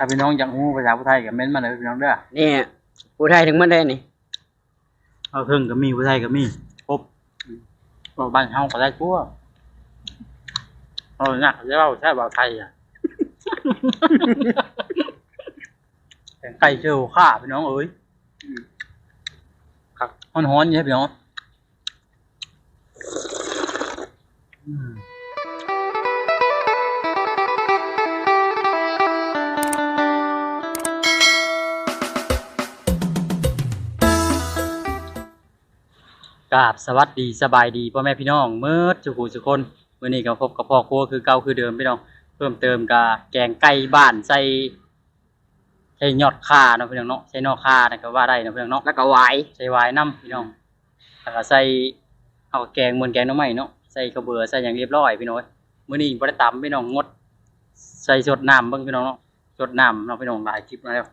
ถ้าพี่น้องอยากฮู้ภาษาผู้ไทยก็เม้นมาเลยพี่น้องเด้อนี่ผู้ไทยถึงมันได้นี่เอาเครื่องก็มีผู้ไทยก็มีครบบอกบ้านเฮาก็ได้ทั่วเอาหนักจะเว้าใช่เว้าไทยอะแกงไก่เจียวข้าพี่น้องเอ้ยครับฮ้อนๆเนี่ยพี่น้อง กราบสวัสดีสบายดีพ่อแม่พี่น้องเมื่อสุขุสุคนมื่อนี้ก็พบกับพ่อครัวคือเก่าคือเดิมพี่น้องเพิ่มเติมกับแกงไก่บ้านใส่ใส่ยอดข่าเนาะพี่น้องเนาะใส่นอกข่านะก็ว่าได้เนาะพี่น้องเนาะแล้วก็หวายใส่หวายน้ำพี่น้องแล้วก็ใส่เอาแกงเหมือนแกงหน้ำใหม่เนาะใส่กระเบือใส่อย่างเรียบร้อยพี่น้องมื้อนี้บ่ได้ตำพี่น้องงด ใส่สดน้ำเบิ่งพี่น้องเนาะสดน้ำเนาะพี่น้องหลายคลิปมาแล้ว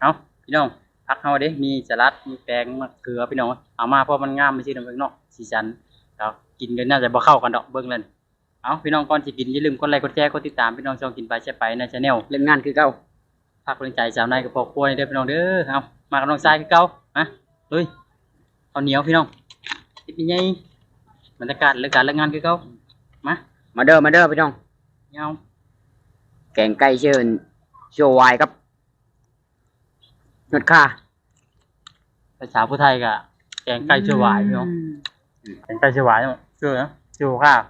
เอาพี่น้อง พักเฮาเด้มีสลัดมีแกงมะเขือพี่น้องเอามาเพราะมันงามไม่ใช่เนาะพี่น้องสีสันแล้วกินกันน่าจะบ่เข้ากันดอกเบิ่งเลยเอาพี่น้องก่อนสิกินอย่าลืมกดไลค์กดแชร์กดติดตามพี่น้องช่องกินไปแชร์ไปใน channel เล่นงานคือเก่าภาคกำลังใจสาวนายกับพ่อครัวนี่เด้อพี่น้องเด้อเอามากำลังใจคือเก่ามาลุยข้าวเหนียวพี่น้องติดยังไงบรรยากาศเลิกการเลิกงานคือเก่ามามาเด้อมาเด้อพี่น้องเงาแกงไก่เชิญโชว์หวายครับ นวดค่าภาษาผู้ไทยกะแกงไก่เชื่อหวายพี่น้องแกงไก่เชื่อหวายเนาะเชื่อนะเชื่อข้าว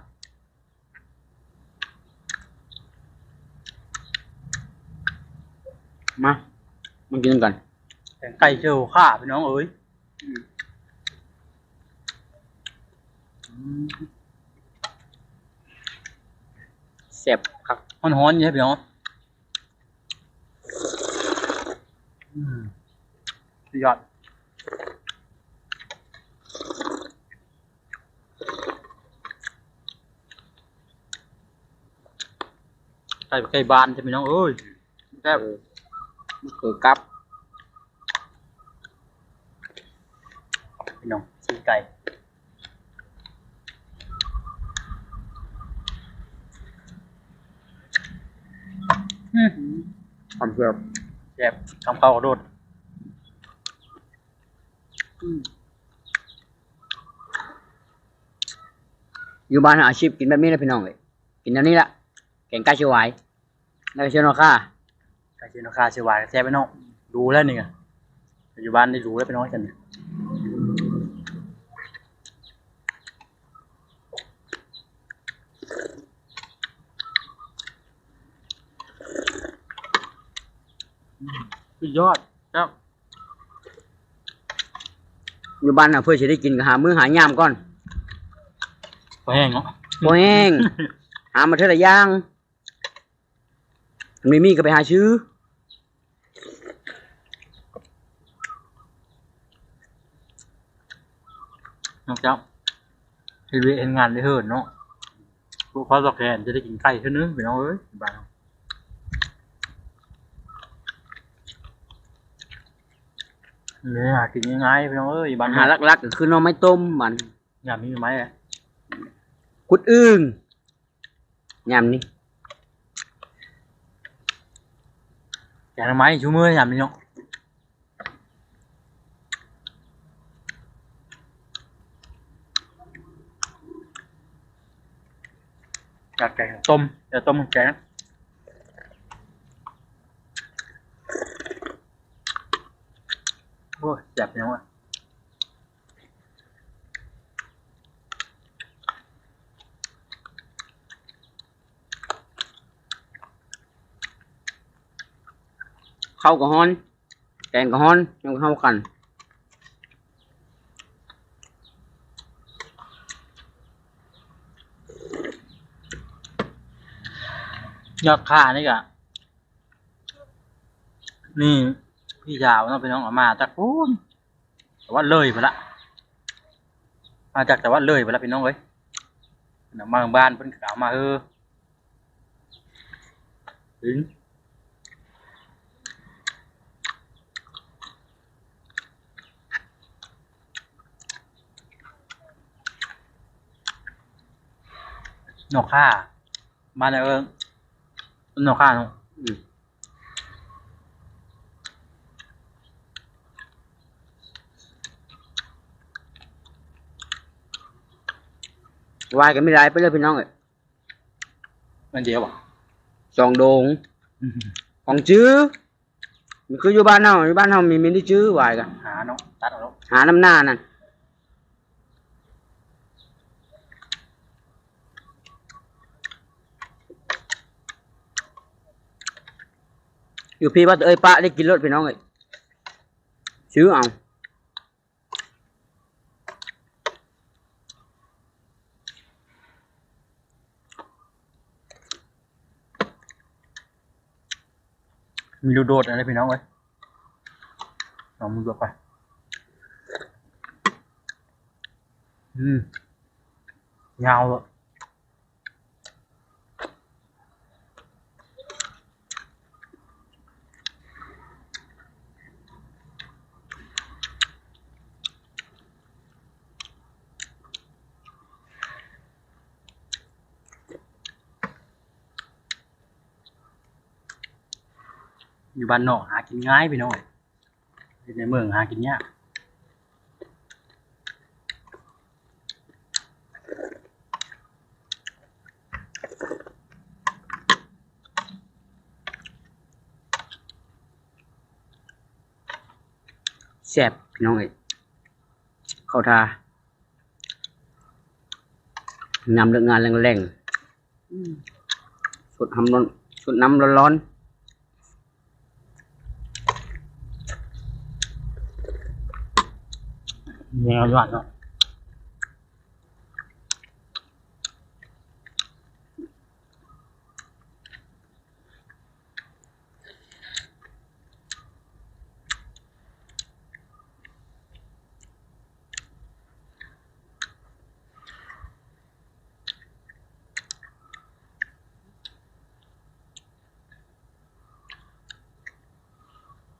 มามากินกันแกงไก่เชื่อข้าวพี่น้องเอ้ยเสียบครับฮ้อนๆเนี่ยพี่น้องอืม สุดยอดไก่ไก่บานใช่ไหมน้องเอ้ยแซ่บมะเขือกับพี่น้องสีไก่อืมความเกลือ แซ่บทำข้าวกระโดดอยู่บ้านหาอาชีพกินแบบนี้นะพี่น้องเลยกินแบบนี้ละแกงไก่เชียวหวายแล้วก็เชียวนวดค่าไก่เชียนคาเชียวหวายแซ่บไปน้องดูแล้วนี่ไงปัจจุบันได้รู้แล้วไปน้องฉันเนี่ย สุดยอดครับอยู่บ้านน่ะเพื่อจะได้กินก็หามื้อหายามก่อนพอแห้งเนาะบ่แห้งหามาเท่าไหร่ย่างมันไม่มีก็ไปหาซื้อนอกจากทีวีเห็นงานได้เหินเนาะพวกเขาตอกแกนจะได้กินไก่เท่านึงพี่น้องเอ้ยบ้าน เราเนี่ยหากินง่ายๆพี่น้องเอ้ยบ้านหาลักๆก็คือหน้อไม้ต้มมันอยากมีไหมอะกุดอึ้งยามนี้อยากทำไมชูมืออยากมีเนาะอยากแกงต้มเดี๋ยวต้มแกง อ้ยจับยังวะข้าวก็ฮ้อน แกงก็ฮ้อนยังเข้ากันยอดค่านี่กะนี่ พี่ยาวเนาะพี่น้องออกมาจากพูนแต่ว่าเลยไปละมาจากแต่ว่าเลยไปละพี่น้องเอ้ยมาบ้านเพิ่นกล่าวมาเออถึงนกค่าบ้านไหนเอิงนกค่าเนาะอื วายก็ไม่ได้ไปเลยพี่น้องเอ้ยมันเดียวบ่สองโดงของจื้อมันคืออยู่บ้านเฮาอยู่บ้านเฮามีมีที่จื้อวายกันหาเนาะตัดเอาเนาะหาน้ำหน้านั่นอยู่พี่ว่าเอ้ยป้าได้กินรถพี่น้องเอ้ยซื้อเอา มีดูโดดอะไรพี่น้องเอ้ยเองมือไปอืมยาวเลย อยู่บ้านนอกหากินง่ายพี่น้องอยู่ในเมืองหากินยากแซ่บพี่น้องเอ้ยเข้าทานำเรื่องงานแรงๆสุดทำร้อนสุดน้ำร้อน แนวหวานเนาะ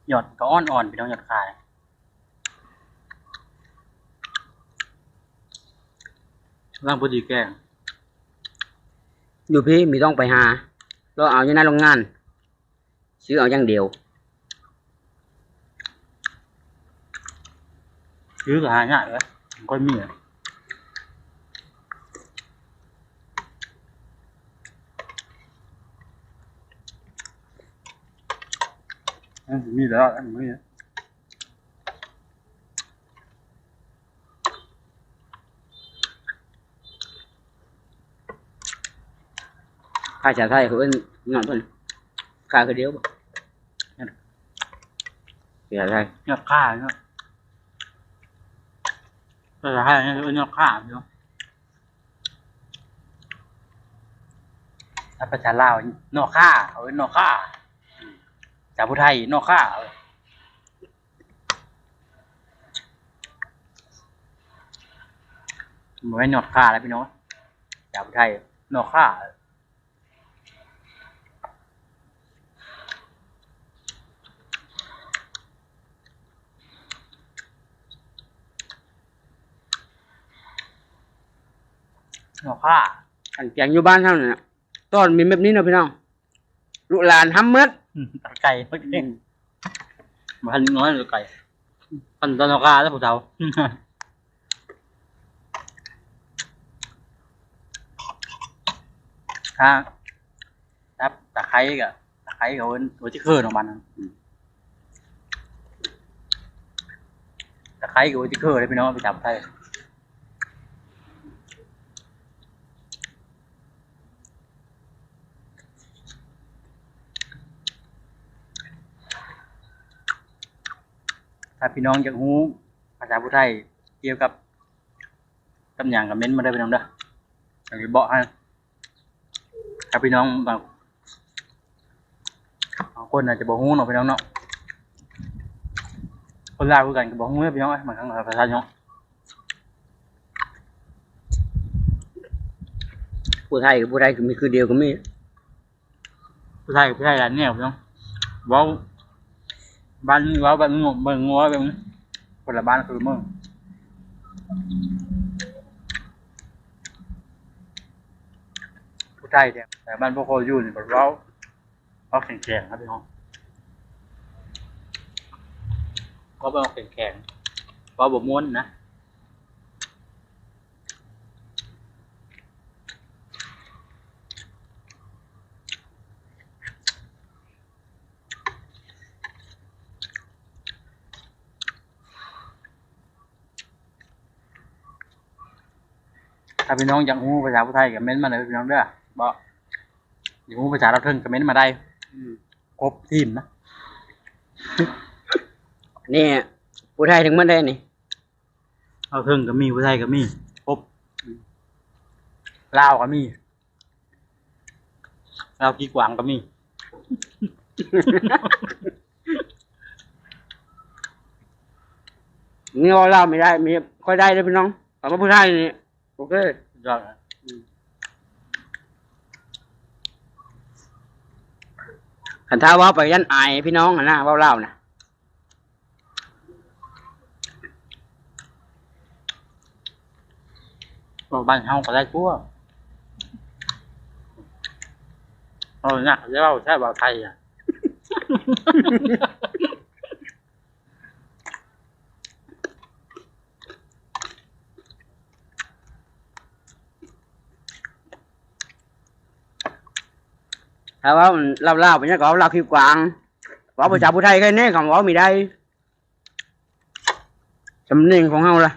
หยอดก็อ่อนๆพี่น้องหยอดขาย ร่างพอดีแกงๆอยู่พี่มีต้องไปหา เราเอาอยู่ในโรงงาน ซื้อเอาอย่างเดียว ซื้อก็หาง่ายเลยมันก็มีอะอันนี้มีแล้วอันนี้มีแล้ว ข้าชาไทยเขาเอิ้นงานเพิ่นข้าคือเดียวบ่ชาไทยยอดข้าเนาะแต่ให้เนี่ยเออยอดข้าเนาะถ้าประชาลาวนอกข้าเอาไว้นอกข้าจากผู้ไทยนอกข้าเอามันไม่นอกข้าแล้วพี่น้องจากผู้ไทยนอกข้า นอกข้าอันแกงอยู่บ้านเฮานั่นน่ะตอนมีแบบนี้เนาะพี่น้องลูกหลานห้ำเมดอืมตัดไก่เพิ่งเองมาพันน้อยหรือไก่พันตอนกาแล้วผู้เฒ่าถ้าถ้าตะไคร้กับตะไคร้เขาเป็นตัวที่เคลื่อนออกมานะอืมตะไคร้กับตัวที่เคลื่อนเลยพี่น้องไปจับไทยาพี่น้องอยากรู้ภาษาผู้ไทยเกี่ยวกับตำอย่างกับเม้นต์มาได้พี่น้องเด้ออย่างที่บอกให้ถ้าพี่น้องบางบางคนอาจจะบอกฮู้เนาะพี่น้องเนาะคนลาวคือกันก็บอกฮู้เด้อพี่น้องเอ้ยบางครั้งภาษาเนาะผู้ไทยกับผู้ไทยก็มีคือเดียวก็มีผู้ไทยกับผู้ไทยหลานเนี่ยพี่น้องเว้า บ้านเว้าบ้านงงเมืองงัวแบบนี้คนละบ้านคือเมืองผู้ไทยเนี่ยแต่บ้านพวกเขาอยู่นี่แบบเราเขาแข็งแข่งครับพี่น้องเขาเว้าแข็งแข่งเขาแบบม้วนนะ ถ้าพี่น้องอยากรู้ภาษาผู้ไทยก็เม้นต์มาเลยพี่น้องเด้อบอกอยากรู้ภาษาเราวเทิงก็เม้นต์มาได้อืมครบทีมนะนี่ผู้ไทยถึงมันได้นี่เราวเทิงก็มีผู้ไทยก็มีครบลาวก็มีลาวกีกวางก็มีนี่เราเล่าไม่ได้มีค่อยได้เลยพี่น้องแต่ว่าผู้ไทยนี่ โอเคสุดยอดนะขันท้าเว่าไปยันอายพี่น้องอะนะเว่าเล่านะบอกบ้านเฮาก็ได้ทั่วเราเนี่ยจะเล่าใช่บ่าวไทยอะ ถ้าว่ามันเล่าเล่าไปเนี่ยก็เว่าเล่าคิวกวางเว่าภาษาผู้ไทยแค่นี้คำเว่าไม่ได้สำเนียงของเฮาล่ะ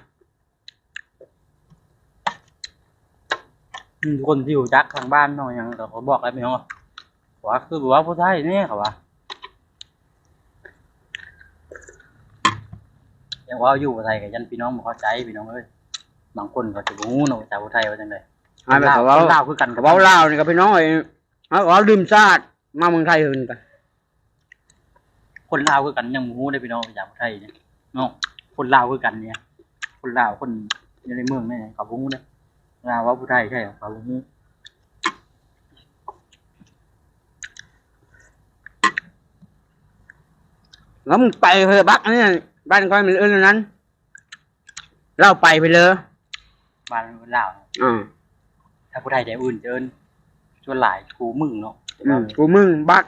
อืมคนที่อยู่จักทางบ้านเนาะยังแต่เขาบอกอะไรไม่รู้ว่าคือบอกว่าผู้ไทยเนี่ยเขาว่าอย่างว่าอยู่ผู้ไทยกับยันพี่น้องบ่เข้าใจพี่น้องเอ้ยบางคนเขาจะบ่รู้เนาะภาษาผู้ไทยว่าจังไดอ่าแบบลาวเขาเว่าคนลาวคือกันเขาเว่าเล่านี่กับพี่น้องไอ้ เขาเว่าดื่มชาติมาเมืองไทยอื่นกันคนลาวคือกันยังบ่รู้ได้พี่น้องภาษาผู้ไทยเนี่ยเนาะคนลาวคือกันเนี่ย คนลาวคนอยู่ในเมืองเนี่ยเขาบ่รู้เนี่ยลาวว่าผู้ไทยใช่เหรอเขาบ่รู้แล้วมึงไปเถอะบักเนี่ยบ้านก้อยมันอื่นอันนั้นเล่าไปไปเลยบ้านคนลาวอ่าถ้าผู้ไทยได้อื่นเจิน ชวนหลายกูมึงเนาะอืมกูมึงบัก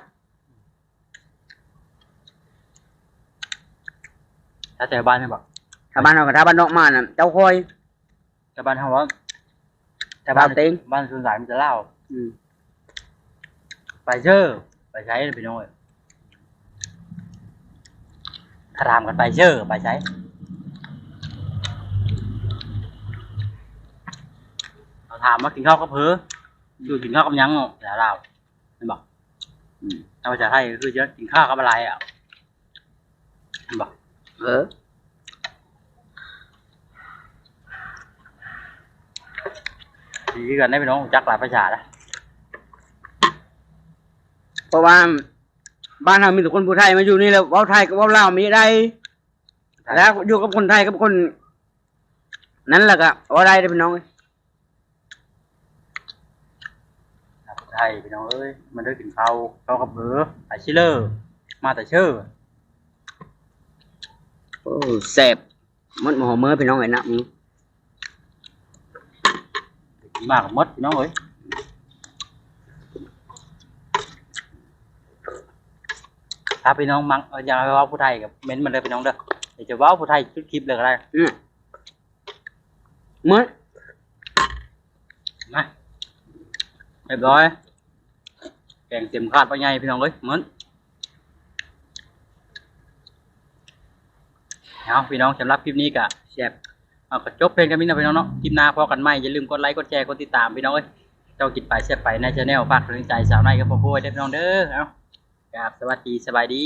ถ้าแต่บ้านเนี่ยบอกถ้าบ้านเรากับถ้าบ้านนอกมาน่ะเจ้าคอยแต่บ้านเขาว่าแต่บ้านลาวเต็งบ้านส่วนสายมันจะเล่าอืมไปเชื่อไปใช้ไปน้อยถ้าถามกันไปเชื่อไปใช้เราถามว่ากินข้าวกับเพอ อยู่กินข้าวกับหยังเนาะแล้วเรามันบอกอืมเอาภาษาไทยก็คือจะกินข้าวกับอะไรอะมันบอกเออดีกันได้ไปน้องจักหลายภาษาละเพราะว่าบ้านเรามีแต่คนผู้ไทยมาอยู่นี่แล้วเว้าไทยกับเว้าลาวมีได้ แล้วอยู่กับคนไทยกับคน นั้นแหละก็เว่าได้เด้อพี่น้องเอ้ย ไทยพี่น้องเอ้ยมันได้กินข้าวข้าวกับเพอไปชิเลอร์มาแต่เชื่อโอ้แซ่บมันหอมเมื่อพี่น้องเอ้ยนะมึงมากกับมดพี่น้องเอ้ยถ้าพี่น้องมังเอ่ออยากให้เว้าผู้ไทยกับเม้นต์มันเลยพี่น้องเด้อเดี๋ยวจะเว้าผู้ไทยคลิปเลยก็ได้อืมเมื่อนะเรียบร้อย แกงเต็มคาดไปไงพี่น้องเอ้ยเหมือนเอาพี่น้องสำหรับคลิปนี้กะแซ่บเอาก็จบเพลงกันมินะพี่น้องเนาะคลิปหน้าพอกันไหมอย่าลืมกดไลค์กดแชร์กดติดตามพี่น้องเอ้ยเจ้ากินไปเสียไปในชาแนลฝากกำลังใจสาวในอยกับพ่อพูดด้วยพี่น้องเด้อเอาครับสวัสดีสบายดี